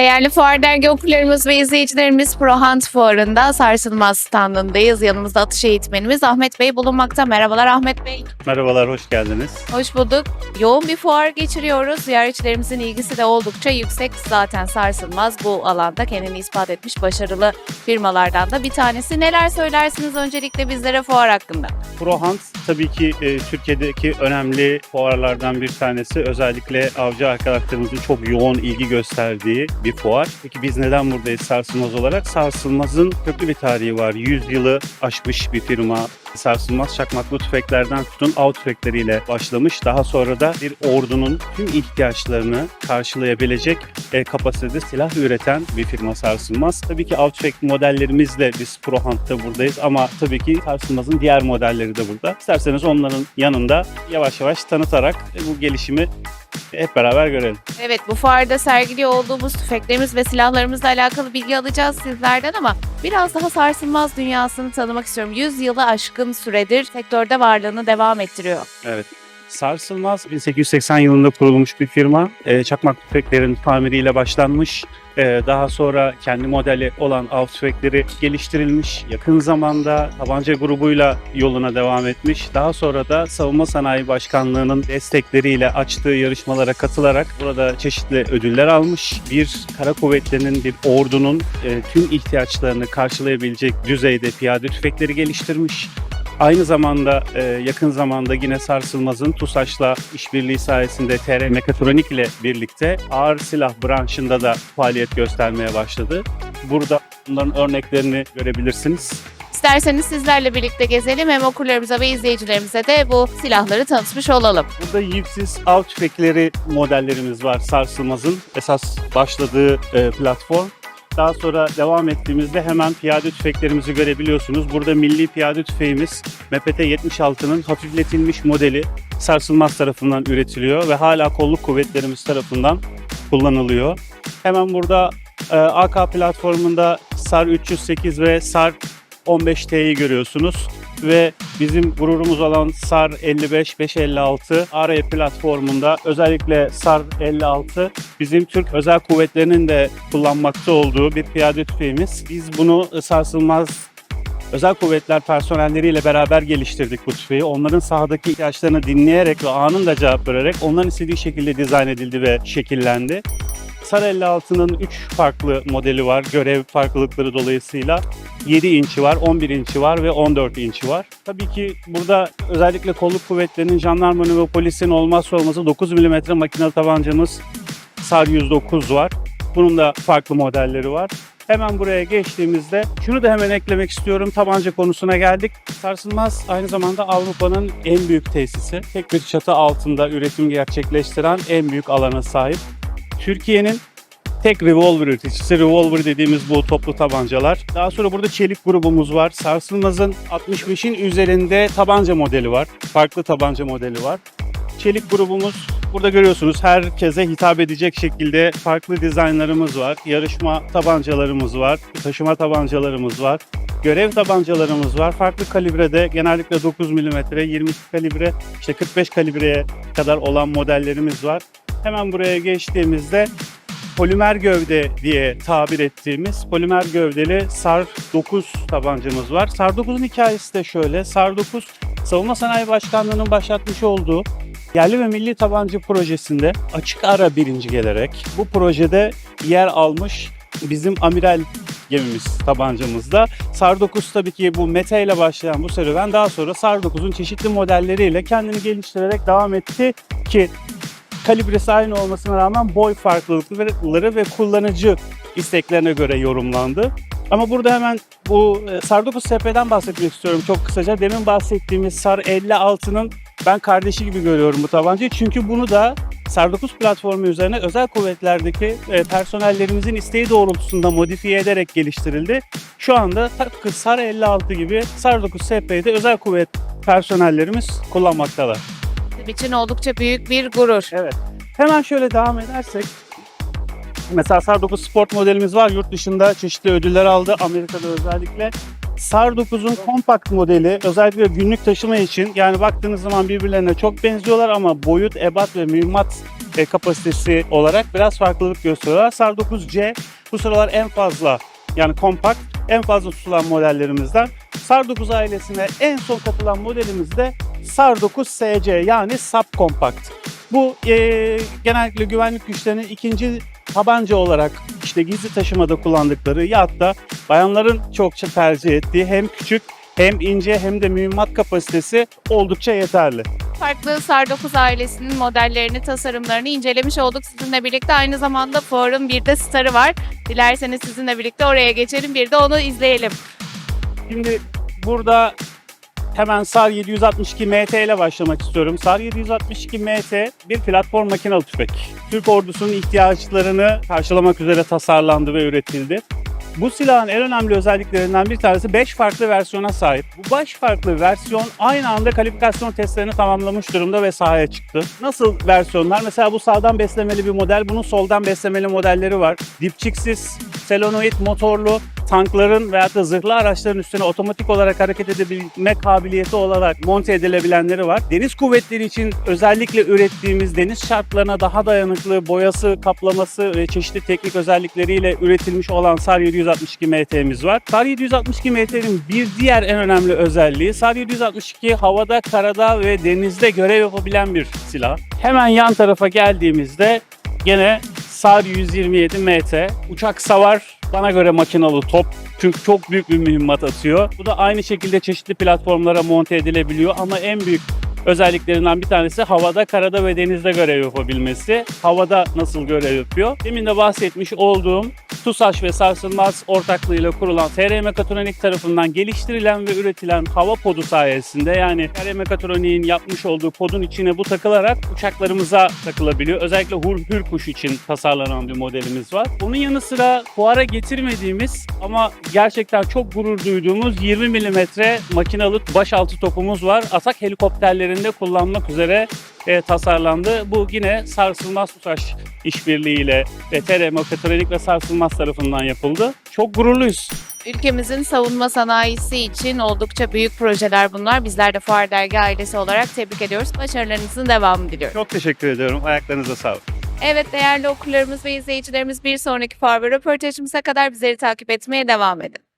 Değerli Fuar Dergi okurlarımız ve izleyicilerimiz ProHunt Fuarı'nda sarsılmaz standındayız. Yanımızda atış eğitmenimiz Ahmet Bey bulunmakta. Merhabalar Ahmet Bey. Merhabalar, hoş geldiniz. Hoş bulduk. Yoğun bir fuar geçiriyoruz. Ziyaretçilerimizin ilgisi de oldukça yüksek. Zaten sarsılmaz bu alanda kendini ispat etmiş başarılı firmalardan da bir tanesi. Neler söylersiniz öncelikle bizlere fuar hakkında? ProHunt tabii ki e, Türkiye'deki önemli fuarlardan bir tanesi. Özellikle avcı arkadaşlarımızın çok yoğun ilgi gösterdiği bir fuar. Peki biz neden buradayız Sarsılmaz olarak? Sarsılmaz'ın köklü bir tarihi var. 100 yılı aşmış bir firma. Sarsılmaz çakmaklı tüfeklerden tutun av tüfekleriyle başlamış. Daha sonra da bir ordunun tüm ihtiyaçlarını karşılayabilecek e, kapasitede silah üreten bir firma Sarsılmaz. Tabii ki av tüfek modellerimizle biz ProHunt'ta buradayız ama tabii ki Sarsılmaz'ın diğer modelleri de burada. İsterseniz onların yanında yavaş yavaş tanıtarak e, bu gelişimi hep beraber görelim. Evet bu fuarda sergiliyor olduğumuz tüfeklerimiz ve silahlarımızla alakalı bilgi alacağız sizlerden ama biraz daha sarsılmaz dünyasını tanımak istiyorum. 100 yılı aşkın süredir sektörde varlığını devam ettiriyor. Evet. Sarsılmaz 1880 yılında kurulmuş bir firma. E, çakmak tüfeklerin tamiriyle başlanmış. E, daha sonra kendi modeli olan av tüfekleri geliştirilmiş. Yakın zamanda tabanca grubuyla yoluna devam etmiş. Daha sonra da Savunma Sanayi Başkanlığı'nın destekleriyle açtığı yarışmalara katılarak burada çeşitli ödüller almış. Bir kara kuvvetlerinin, bir ordunun e, tüm ihtiyaçlarını karşılayabilecek düzeyde piyade tüfekleri geliştirmiş. Aynı zamanda e, yakın zamanda yine Sarsılmaz'ın TUSAŞ'la işbirliği sayesinde TR Mekatronik ile birlikte ağır silah branşında da faaliyet göstermeye başladı. Burada bunların örneklerini görebilirsiniz. İsterseniz sizlerle birlikte gezelim hem okurlarımıza ve izleyicilerimize de bu silahları tanıtmış olalım. Burada yipsiz av tüfekleri modellerimiz var Sarsılmaz'ın esas başladığı e, platform. Daha sonra devam ettiğimizde hemen piyade tüfeklerimizi görebiliyorsunuz. Burada milli piyade tüfeğimiz MPT 76'nın hafifletilmiş modeli Sarsılmaz tarafından üretiliyor ve hala kolluk kuvvetlerimiz tarafından kullanılıyor. Hemen burada e, AK platformunda SAR 308 ve SAR 15T'yi görüyorsunuz ve bizim gururumuz olan SAR 55 556 ARE platformunda özellikle SAR 56 bizim Türk Özel Kuvvetleri'nin de kullanmakta olduğu bir piyade tüfeğimiz. Biz bunu sarsılmaz Özel kuvvetler personelleriyle beraber geliştirdik bu tüfeği. Onların sahadaki ihtiyaçlarını dinleyerek ve anında cevap vererek onların istediği şekilde dizayn edildi ve şekillendi. SAR 56'nın 3 farklı modeli var görev farklılıkları dolayısıyla. 7 inçi var, 11 inçi var ve 14 inçi var. Tabii ki burada özellikle kolluk kuvvetlerinin, jandarmanın ve polisin olmazsa olmazı 9 mm makinalı tabancamız SAR 109 var. Bunun da farklı modelleri var. Hemen buraya geçtiğimizde şunu da hemen eklemek istiyorum. Tabanca konusuna geldik. Sarsılmaz aynı zamanda Avrupa'nın en büyük tesisi. Tek bir çatı altında üretim gerçekleştiren en büyük alana sahip. Türkiye'nin tek revolver üreticisi. Revolver dediğimiz bu toplu tabancalar. Daha sonra burada çelik grubumuz var. Sarsılmaz'ın 65'in üzerinde tabanca modeli var. Farklı tabanca modeli var. Çelik grubumuz burada görüyorsunuz herkese hitap edecek şekilde farklı dizaynlarımız var. Yarışma tabancalarımız var. Taşıma tabancalarımız var. Görev tabancalarımız var. Farklı kalibrede genellikle 9 mm, 20 kalibre, işte 45 kalibreye kadar olan modellerimiz var. Hemen buraya geçtiğimizde polimer gövde diye tabir ettiğimiz polimer gövdeli SAR 9 tabancamız var. SAR 9'un hikayesi de şöyle. SAR 9 Savunma Sanayi Başkanlığı'nın başlatmış olduğu yerli ve milli tabanca projesinde açık ara birinci gelerek bu projede yer almış bizim amiral gemimiz tabancamızda. SAR 9 tabii ki bu meta ile başlayan bu serüven daha sonra SAR 9'un çeşitli modelleriyle kendini geliştirerek devam etti ki kalibresi aynı olmasına rağmen boy farklılıkları ve kullanıcı isteklerine göre yorumlandı. Ama burada hemen bu e, SAR 9 SP'den bahsetmek istiyorum çok kısaca. Demin bahsettiğimiz SAR 56'nın ben kardeşi gibi görüyorum bu tabancayı. Çünkü bunu da SAR 9 platformu üzerine özel kuvvetlerdeki e, personellerimizin isteği doğrultusunda modifiye ederek geliştirildi. Şu anda tıpkı SAR 56 gibi SAR 9 SP'yi de özel kuvvet personellerimiz kullanmaktalar. Bizim için oldukça büyük bir gurur. Evet. Hemen şöyle devam edersek. Mesela SAR 9 Sport modelimiz var. Yurt dışında çeşitli ödüller aldı. Amerika'da özellikle. SAR 9'un kompakt modeli özellikle günlük taşıma için yani baktığınız zaman birbirlerine çok benziyorlar ama boyut, ebat ve mühimmat e, kapasitesi olarak biraz farklılık gösteriyorlar. SAR 9C bu sıralar en fazla yani kompakt en fazla tutulan modellerimizden. SAR 9 ailesine en son katılan modelimiz de SAR 9 SC yani subkompakt. Bu e, genellikle güvenlik güçlerinin ikinci tabanca olarak işte gizli taşımada kullandıkları ya da bayanların çokça tercih ettiği hem küçük hem ince hem de mühimmat kapasitesi oldukça yeterli. Farklı SAR 9 ailesinin modellerini, tasarımlarını incelemiş olduk sizinle birlikte. Aynı zamanda fuarın bir de starı var. Dilerseniz sizinle birlikte oraya geçelim bir de onu izleyelim. Şimdi burada hemen SAR 762 MT ile başlamak istiyorum. SAR 762 MT bir platform makinalı tüfek. Türk ordusunun ihtiyaçlarını karşılamak üzere tasarlandı ve üretildi. Bu silahın en önemli özelliklerinden bir tanesi 5 farklı versiyona sahip. Bu 5 farklı versiyon aynı anda kalifikasyon testlerini tamamlamış durumda ve sahaya çıktı. Nasıl versiyonlar? Mesela bu sağdan beslemeli bir model, bunun soldan beslemeli modelleri var. Dipçiksiz, selenoid motorlu, tankların veya da zırhlı araçların üstüne otomatik olarak hareket edebilme kabiliyeti olarak monte edilebilenleri var. Deniz kuvvetleri için özellikle ürettiğimiz deniz şartlarına daha dayanıklı boyası, kaplaması ve çeşitli teknik özellikleriyle üretilmiş olan SAR 762 MT'miz var. SAR 762 MT'nin bir diğer en önemli özelliği SAR 762 havada, karada ve denizde görev yapabilen bir silah. Hemen yan tarafa geldiğimizde gene SAR 127 MT. Uçak savar bana göre makinalı top. Çünkü çok büyük bir mühimmat atıyor. Bu da aynı şekilde çeşitli platformlara monte edilebiliyor ama en büyük özelliklerinden bir tanesi havada, karada ve denizde görev yapabilmesi. Havada nasıl görev yapıyor? Demin de bahsetmiş olduğum TUSAŞ ve Sarsılmaz ortaklığıyla kurulan TR Mekatronik tarafından geliştirilen ve üretilen hava podu sayesinde yani TR Mekatronik'in yapmış olduğu podun içine bu takılarak uçaklarımıza takılabiliyor. Özellikle Hur Hürkuş için tasarlanan bir modelimiz var. Bunun yanı sıra fuara getirmediğimiz ama gerçekten çok gurur duyduğumuz 20 mm makinalı başaltı topumuz var. Atak helikopterlerinde kullanmak üzere e, tasarlandı. Bu yine Sarsılmaz TUSAŞ işbirliğiyle ve TR Mekatronik ve Sarsılmaz tarafından yapıldı. Çok gururluyuz. Ülkemizin savunma sanayisi için oldukça büyük projeler bunlar. Bizler de Fuar Dergi ailesi olarak tebrik ediyoruz. Başarılarınızın devamını diliyoruz. Çok teşekkür ediyorum. Ayaklarınıza sağlık. Evet değerli okurlarımız ve izleyicilerimiz bir sonraki fuar ve röportajımıza kadar bizleri takip etmeye devam edin.